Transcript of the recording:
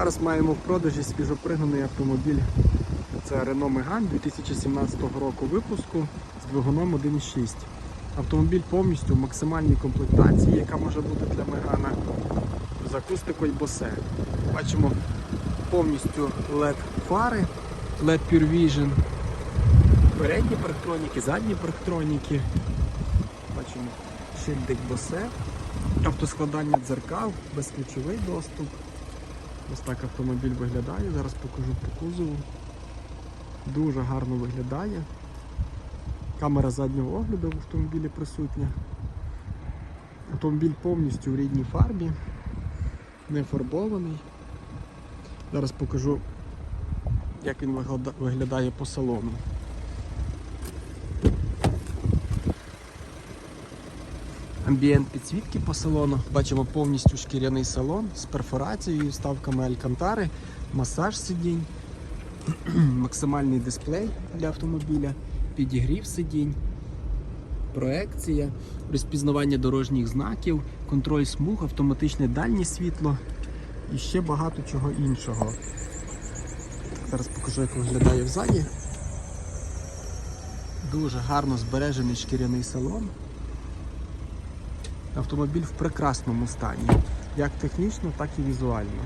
Зараз маємо в продажі свіжопригнаний автомобіль. Це Renault Megane 2017 року випуску з двигуном 1.6. Автомобіль повністю в максимальній комплектації, яка може бути для Megane, з акустикою Bose. Бачимо повністю LED фари, LED Pure Vision, передні парктроніки, задні парктроніки. Бачимо шильдик Bose, автоскладання дзеркал, безключовий доступ. Ось так автомобіль виглядає. Зараз покажу по кузову. Дуже гарно виглядає. Камера заднього огляду в автомобілі присутня. Автомобіль повністю в рідній фарбі, не фарбований. Зараз покажу, як він виглядає по салону. Амбієнт підсвітки по салону. Бачимо повністю шкіряний салон з перфорацією, вставками алькантари, масаж сидінь, максимальний дисплей для автомобіля, підігрів сидінь, проекція, розпізнавання дорожніх знаків, контроль смуг, автоматичне дальнє світло і ще багато чого іншого. Зараз покажу, як виглядає взаді. Дуже гарно збережений шкіряний салон. Автомобіль в прекрасному стані, як технічно, так і візуально.